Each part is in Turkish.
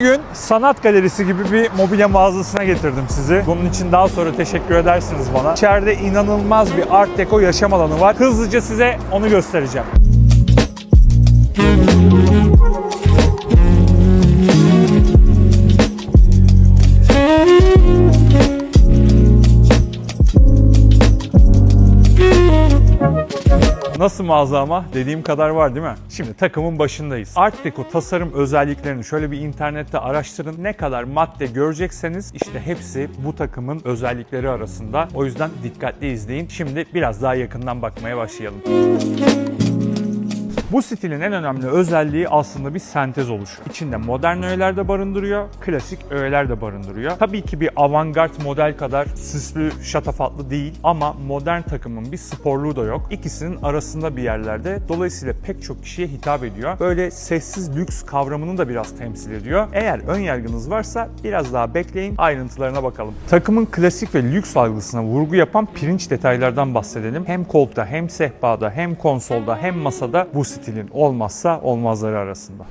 Bugün sanat galerisi gibi bir mobilya mağazasına getirdim sizi. Bunun için daha sonra teşekkür edersiniz bana. İçeride inanılmaz bir art deco yaşam alanı var. Hızlıca size onu göstereceğim. Nasıl mağaza ama? Dediğim kadar var değil mi? Şimdi takımın başındayız. Art Deco tasarım özelliklerini şöyle bir internette araştırın. Ne kadar madde görecekseniz işte hepsi bu takımın özellikleri arasında. O yüzden dikkatli izleyin. Şimdi biraz daha yakından bakmaya başlayalım. Bu stilin en önemli özelliği aslında bir sentez oluşu. İçinde modern öğeler de barındırıyor, klasik öğeler de barındırıyor. Tabii ki bir avantgard model kadar süslü, şatafatlı değil ama modern takımın bir sporluğu da yok. İkisinin arasında bir yerlerde. Dolayısıyla pek çok kişiye hitap ediyor. Böyle sessiz lüks kavramını da biraz temsil ediyor. Eğer ön yargınız varsa biraz daha bekleyin, ayrıntılarına bakalım. Takımın klasik ve lüks algısına vurgu yapan pirinç detaylardan bahsedelim. Hem koltukta, hem sehpada, hem konsolda, hem masada bu stilin olmazsa olmazları arasında.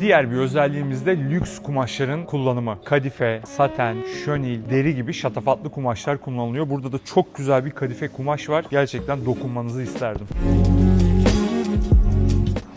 Diğer bir özelliğimiz de lüks kumaşların kullanımı. Kadife, saten, şönil, deri gibi şatafatlı kumaşlar kullanılıyor. Burada da çok güzel bir kadife kumaş var. Gerçekten dokunmanızı isterdim.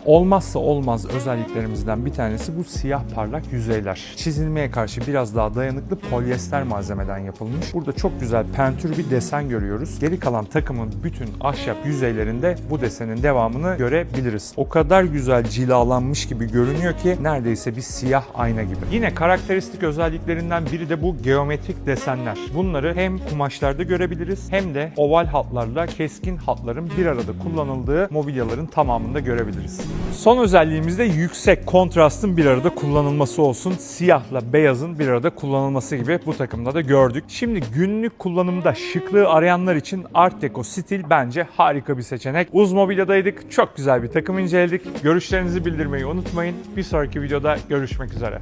Olmazsa olmaz özelliklerimizden bir tanesi bu siyah parlak yüzeyler. Çizilmeye karşı biraz daha dayanıklı polyester malzemeden yapılmış. Burada çok güzel pentür bir desen görüyoruz. Geri kalan takımın bütün ahşap yüzeylerinde bu desenin devamını görebiliriz. O kadar güzel cilalanmış gibi görünüyor ki neredeyse bir siyah ayna gibi. Yine karakteristik özelliklerinden biri de bu geometrik desenler. Bunları hem kumaşlarda görebiliriz hem de oval hatlarla keskin hatların bir arada kullanıldığı mobilyaların tamamında görebiliriz. Son özelliğimiz de yüksek kontrastın bir arada kullanılması olsun. Siyahla beyazın bir arada kullanılması gibi bu takımda da gördük. Şimdi günlük kullanımda şıklığı arayanlar için Art Deco stil bence harika bir seçenek. Uz Mobilya'daydık. Çok güzel bir takım inceledik. Görüşlerinizi bildirmeyi unutmayın. Bir sonraki videoda görüşmek üzere.